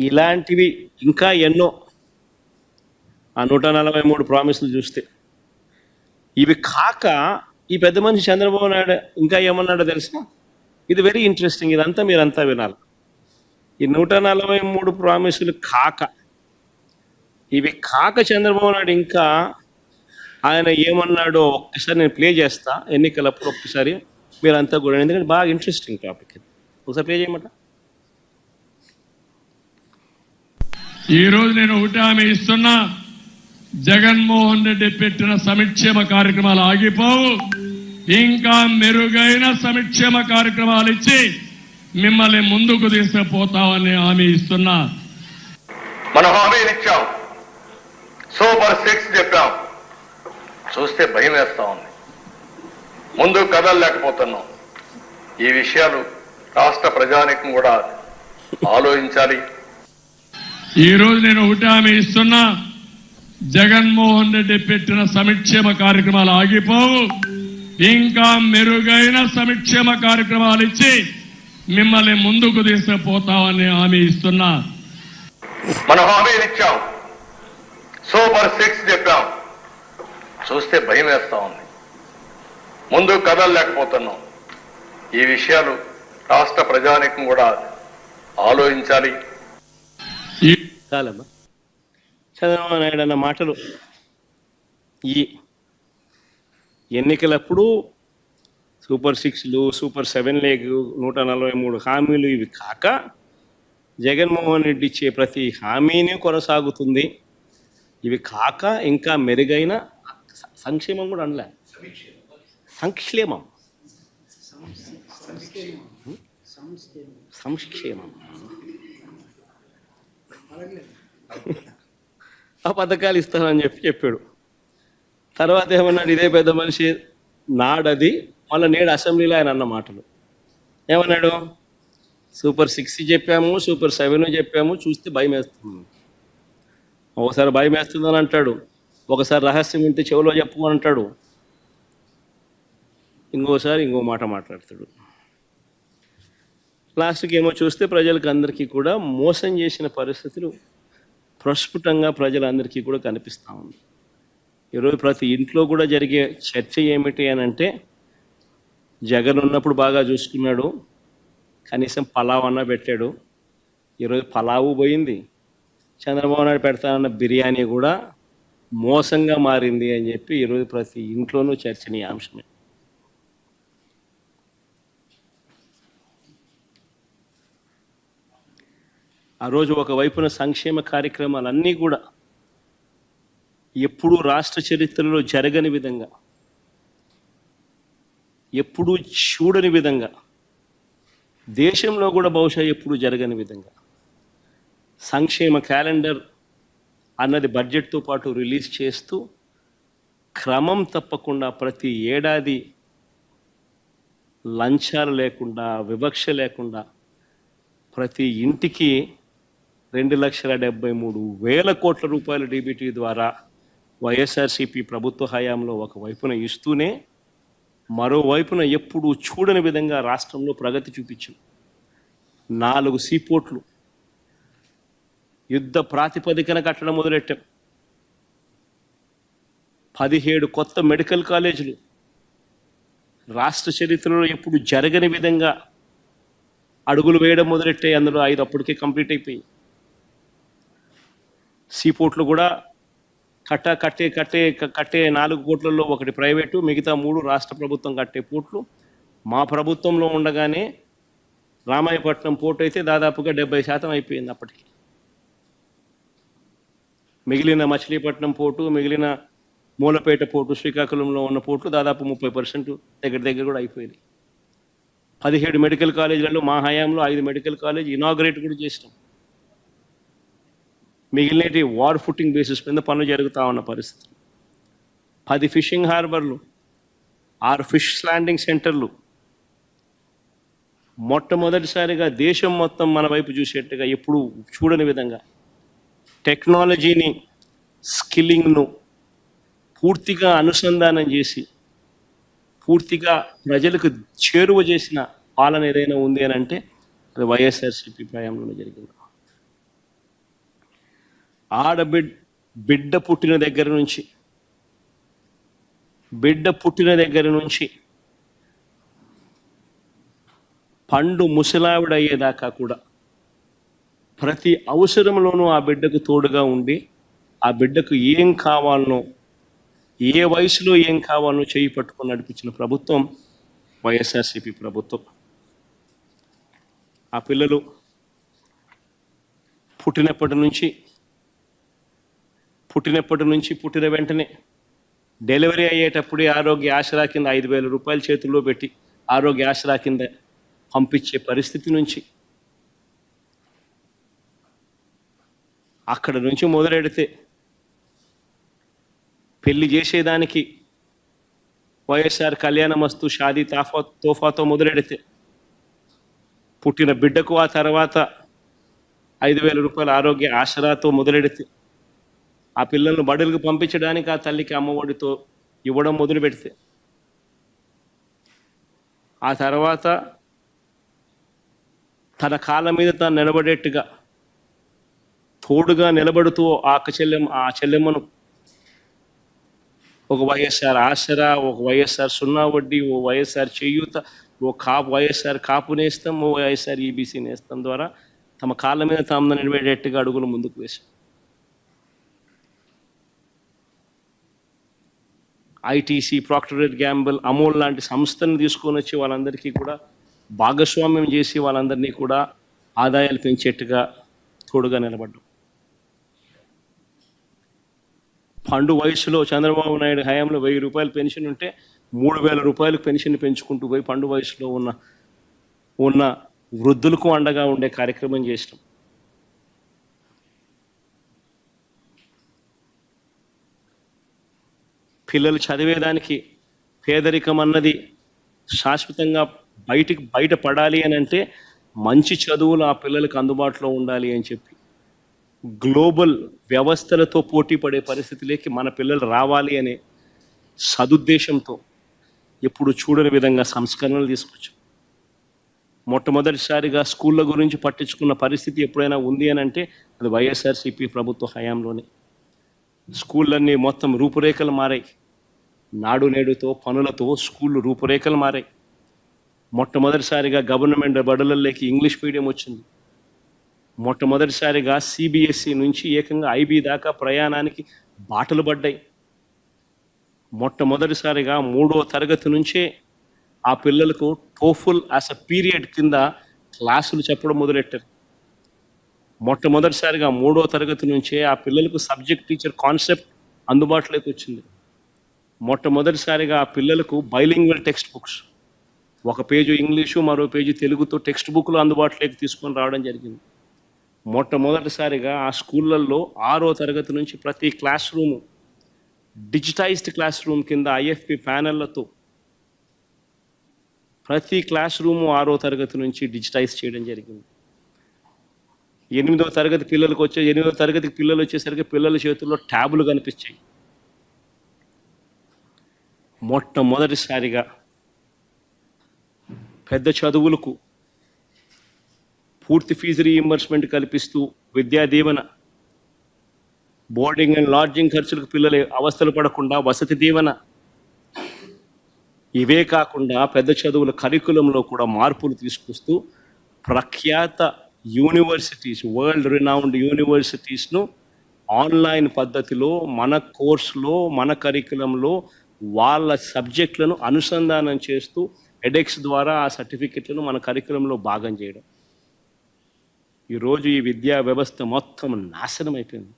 ఇలాంటివి ఇంకా ఎన్నో. ఆ నూట నలభై మూడు ప్రామిసులు చూస్తే. ఇవి కాక ఈ పెద్ద మనిషి చంద్రబాబు నాయుడు ఇంకా ఏమన్నాడో తెలుసా? ఇది వెరీ ఇంట్రెస్టింగ్ ఇదంతా మీరంతా వినాలి. ఈ నూట నలభై మూడు ప్రామిసులు కాక. ఇవి కాక చంద్రబాబు నాయుడు ఇంకా ఆయన ఏమన్నాడో ఒక్కసారి నేను ప్లే చేస్తా. ఎన్నికలప్పుడు ఒక్కసారి మీరంతా కూడా. ఎందుకంటే బాగా ఇంట్రెస్టింగ్ టాపిక్ ఇది. ఒకసారి ప్లే చేయమంట ఈరోజు నేను ఒకటి హామీ ఇస్తున్నా. జగన్మోహన్ రెడ్డి పెట్టిన సంక్షేమ కార్యక్రమాలు ఆగిపోవు. ఇంకా మెరుగైన సంక్షేమ కార్యక్రమాలు ఇచ్చి మిమ్మల్ని ముందుకు తీసుకుపోతామని హామీ ఇస్తున్నా. మనం హామీలు ఇచ్చాం. సూపర్ సిక్స్ చెప్పాం. చూస్తే భయం వేస్తా ఉంది. ముందు కదలలేకపోతున్నాం ఈ విషయాలు రాష్ట్ర ప్రజానికం కూడా ఆలోచించాలి. ఈరోజు నేను ఒకటి హామీ ఇస్తున్నా. జగన్మోహన్ రెడ్డి పెట్టిన సంక్షేమ కార్యక్రమాలు ఆగిపోవు. ఇంకా మెరుగైన సంక్షేమ కార్యక్రమాలు ఇచ్చి మిమ్మల్ని ముందుకు తీసుకుపోతామని హామీ ఇస్తున్నా. మనం హామీలు ఇచ్చాం. సూపర్ సిక్స్ చెప్పాం. చూస్తే భయం వేస్తా ఉంది. ముందు కదలలేకపోతున్నాం ఈ విషయాలు రాష్ట్ర ప్రజానికం కూడా ఆలోచించాలి. చాలమ్మా. చంద్రబాబు నాయుడు అన్న మాటలు ఈ ఎన్నికలప్పుడు సూపర్ సిక్స్లు సూపర్ సెవెన్ లేగ్ నూట నలభై మూడు హామీలు ఇవి కాక జగన్మోహన్ రెడ్డి ఇచ్చే ప్రతి హామీని కొనసాగుతుంది. ఇవి కాక ఇంకా మెరుగైన సంక్షేమం కూడా అనలే. సంక్షేమం. సంక్షేమం. ఆ పథకాలు ఇస్తానని చెప్పి చెప్పాడు. తర్వాత ఏమన్నాడు ఇదే పెద్ద మనిషి నాడది. మళ్ళీ నేడు అసెంబ్లీలో ఆయన అన్న మాటలు. ఏమన్నాడు? సూపర్ సిక్స్ చెప్పాము సూపర్ సెవెన్ చెప్పాము చూస్తే భయం వేస్తుంది. ఒకసారి భయం వేస్తుందని అంటాడు. ఒకసారి రహస్యం వింటే చెవిలో చెప్పమని అంటాడు. ఇంకోసారి ఇంకో మాట మాట్లాడతాడు. లాస్ట్కి ఏమో చూస్తే ప్రజలకు అందరికీ కూడా మోసం చేసిన పరిస్థితులు ప్రస్ఫుటంగా ప్రజలందరికీ కూడా కనిపిస్తూ ఉంది. ఈరోజు ప్రతి ఇంట్లో కూడా జరిగే చర్చ ఏమిటి అని అంటే జగన్ ఉన్నప్పుడు బాగా చూసుకున్నాడు కనీసం పలావ్ అన్న పెట్టాడు. ఈరోజు పలావు పోయింది. చంద్రబాబు నాయుడు పెడతానన్న బిర్యానీ కూడా మోసంగా మారింది అని చెప్పి ఈరోజు ప్రతి ఇంట్లోనూ చర్చనీయాంశమే. ఆ రోజు ఒకవైపున సంక్షేమ కార్యక్రమాలన్నీ కూడా ఎప్పుడూ రాష్ట్ర చరిత్రలో జరగని విధంగా ఎప్పుడూ చూడని విధంగా దేశంలో కూడా బహుశా ఎప్పుడూ జరగని విధంగా సంక్షేమ క్యాలెండర్ అన్నది బడ్జెట్తో పాటు రిలీజ్ చేస్తూ క్రమం తప్పకుండా ప్రతి ఏడాది లంచాలు లేకుండా వివక్ష లేకుండా ప్రతి ఇంటికి రెండు లక్షల డెబ్బై మూడు వేల కోట్ల రూపాయల డీబీటీ ద్వారా వైఎస్ఆర్సీపీ ప్రభుత్వ హయాంలో ఒకవైపున ఇస్తూనే మరోవైపున ఎప్పుడూ చూడని విధంగా రాష్ట్రంలో ప్రగతి చూపించింది. నాలుగు సీపోర్ట్లు యుద్ధ ప్రాతిపదికన కట్టడం మొదలెట్టాం. పదిహేడు కొత్త మెడికల్ కాలేజీలు. రాష్ట్ర చరిత్రలో ఎప్పుడు జరగని విధంగా అడుగులు వేయడం మొదలెట్టాయి. అందులో ఐదు అప్పటికే కంప్లీట్ అయిపోయాయి. సీపోర్ట్లు కూడా కట్ట కట్టే కట్టే కట్టే నాలుగు పోర్ట్లలో ఒకటి ప్రైవేటు మిగతా మూడు రాష్ట్ర ప్రభుత్వం కట్టే పోర్ట్లు. మా ప్రభుత్వంలో ఉండగానే రామాయపట్నం పోర్ట్ అయితే దాదాపుగా డెబ్బై శాతం అయిపోయింది అప్పటికి. మిగిలిన మచిలీపట్నం పోర్టు మిగిలిన మూలపేట పోర్టు శ్రీకాకుళంలో ఉన్న పోర్ట్లు దాదాపు ముప్పై పర్సెంట్ దగ్గర దగ్గర కూడా అయిపోయింది పదిహేడు మెడికల్ కాలేజీలలో మా హయాంలో ఐదు మెడికల్ కాలేజ్ ఇనాగ్రేట్ కూడా చేసినాం. మిగిలినటి వార్ ఫుట్టింగ్ బేసిస్ మీద పనులు జరుగుతూ ఉన్న పరిస్థితి. పది ఫిషింగ్ హార్బర్లు ఆరు ఫిష్ ల్యాండింగ్ సెంటర్లు మొట్టమొదటిసారిగా దేశం మొత్తం మన వైపు చూసేట్టుగా ఎప్పుడు చూడని విధంగా టెక్నాలజీని స్కిల్లింగ్ను పూర్తిగా అనుసంధానం చేసి పూర్తిగా ప్రజలకు చేరువ చేసిన పాలన ఏదైనా ఉంది అని అంటే అది వైఎస్ఆర్సీపీ ప్రయాణంలో జరిగింది. ఆడబిడ్ బిడ్డ పుట్టిన దగ్గర నుంచి బిడ్డ పుట్టిన దగ్గర నుంచి పండు ముసలావిడయ్యేదాకా కూడా ప్రతి అవసరంలోనూ ఆ బిడ్డకు తోడుగా ఉండి ఆ బిడ్డకు ఏం కావాలనో ఏ వయసులో ఏం కావాలనో చేయి పట్టుకొని నడిపించిన ప్రభుత్వం వైఎస్ఆర్సీపీ ప్రభుత్వం. ఆ పిల్లలు పుట్టినప్పటి నుంచి పుట్టినప్పటి నుంచి పుట్టిన వెంటనే డెలివరీ అయ్యేటప్పుడే ఆరోగ్య ఆసరా కింద ఐదు వేల రూపాయలు చేతుల్లో పెట్టి ఆరోగ్య ఆసరా కింద పంపించే పరిస్థితి నుంచి అక్కడ నుంచి మొదలెడితే పెళ్ళి చేసేదానికి వైఎస్ఆర్ కళ్యాణమస్తు షాదీ తాఫా తోఫాతో మొదలెడితే పుట్టిన బిడ్డకు ఆ తర్వాత ఐదు వేల రూపాయల ఆరోగ్య ఆసరాతో మొదలెడితే ఆ పిల్లలను బడులకు పంపించడానికి ఆ తల్లికి అమ్మఒడితో ఇవ్వడం మొదలు పెడితే ఆ తర్వాత తన కాళ్ళ మీద తాను నిలబడేట్టుగా తోడుగా నిలబడుతూ ఆ చెల్లెమ్మ ఆ చెల్లెమ్మను ఒక వైఎస్ఆర్ ఆసరా ఒక వైఎస్ఆర్ సున్నా వడ్డీ ఓ వైఎస్ఆర్ చేయూత ఓ కాపు వైఎస్ఆర్ కాపు నేస్తాం ఓ వైఎస్ఆర్ ఈబీసీ నేస్తం ద్వారా తమ కాళ్ళ మీద తాము నిలబడేట్టుగా అడుగులు ముందుకు వేశాం ఐటీసీ ప్రాక్టరేట్ గ్యాంబుల్ అమోల్ లాంటి సంస్థను తీసుకొని వచ్చి వాళ్ళందరికీ కూడా భాగస్వామ్యం చేసి వాళ్ళందరినీ కూడా ఆదాయాలు పెంచేట్టుగా తోడుగా నిలబడ్డం. పండు వయసులో చంద్రబాబు నాయుడు హయాంలో వెయ్యి రూపాయలు పెన్షన్ ఉంటే మూడు వేల రూపాయలు పెన్షన్ పెంచుకుంటూ పోయి పండు వయసులో ఉన్న ఉన్న వృద్ధులకు అండగా ఉండే కార్యక్రమం చేసినాం. పిల్లలు చదివేదానికి పేదరికం అన్నది శాశ్వతంగా బయటికి బయట పడాలి అని అంటే మంచి చదువులు ఆ పిల్లలకు అందుబాటులో ఉండాలి అని చెప్పి. గ్లోబల్ వ్యవస్థలతో పోటీ పడే పరిస్థితిలోకి మన పిల్లలు రావాలి అనే సదుద్దేశంతో ఎప్పుడు చూడని విధంగా సంస్కరణలు తీసుకొచ్చాం. మొట్టమొదటిసారిగా స్కూళ్ళ గురించి పట్టించుకున్న పరిస్థితి ఎప్పుడైనా ఉంది అని అంటే అది వైఎస్ఆర్సీపీ ప్రభుత్వ హయాంలోనే. స్కూళ్ళన్నీ మొత్తం రూపురేఖలు మారాయి. నాడు నేడుతో పనులతో స్కూళ్ళు రూపురేఖలు మారాయి. మొట్టమొదటిసారిగా గవర్నమెంట్ బడులలోకి ఇంగ్లీష్ మీడియం వచ్చింది. మొట్టమొదటిసారిగా సిబిఎస్ఈ నుంచి ఏకంగా ఐబీ దాకా ప్రయాణానికి బాటలు పడ్డాయి. మొట్టమొదటిసారిగా మూడో తరగతి నుంచే ఆ పిల్లలకు టోఫుల్ యాజ్ అ పీరియడ్ కింద క్లాసులు చెప్పడం మొదలెట్టారు. మొట్టమొదటిసారిగా మూడో తరగతి నుంచే ఆ పిల్లలకు సబ్జెక్ట్ టీచర్ కాన్సెప్ట్ అందుబాటులోకి వచ్చింది. మొట్టమొదటిసారిగా ఆ పిల్లలకు బైలింగ్వల్ టెక్స్ట్ బుక్స్ ఒక పేజు ఇంగ్లీషు మరో పేజీ తెలుగుతో టెక్స్ట్ బుక్లు అందుబాటులోకి తీసుకొని రావడం జరిగింది. మొట్టమొదటిసారిగా ఆ స్కూళ్ళల్లో ఆరో తరగతి నుంచి ప్రతి class room digitized class room కింద ఐఎఫ్పి ప్యానెళ్ళతో ప్రతి క్లాస్ రూము ఆరో తరగతి నుంచి డిజిటైజ్ చేయడం జరిగింది. ఎనిమిదో తరగతి పిల్లలకు వచ్చే ఎనిమిదో తరగతి పిల్లలు వచ్చేసరికి పిల్లల చేతుల్లో ట్యాబులు కనిపించాయి. మొట్టమొదటిసారిగా పెద్ద చదువులకు పూర్తి ఫీజు రీఇంబర్స్మెంట్ కల్పిస్తూ Vidya Deevena boarding and lodging ఖర్చులకు పిల్లలు అవస్థలు పడకుండా వసతి దీవెన. ఇవే కాకుండా పెద్ద చదువుల కరికులంలో కూడా మార్పులు తీసుకొస్తూ ప్రఖ్యాత యూనివర్సిటీస్ వరల్డ్ రినౌండ్ యూనివర్సిటీస్ను ఆన్లైన్ పద్ధతిలో మన కోర్సులో మన కరికులంలో వాళ్ళ సబ్జెక్టులను అనుసంధానం చేస్తూ ఎడెక్స్ ద్వారా ఆ సర్టిఫికెట్లను మన కరికులంలో భాగం చేయడం. ఈరోజు ఈ విద్యా వ్యవస్థ మొత్తం నాశనం అయిపోయింది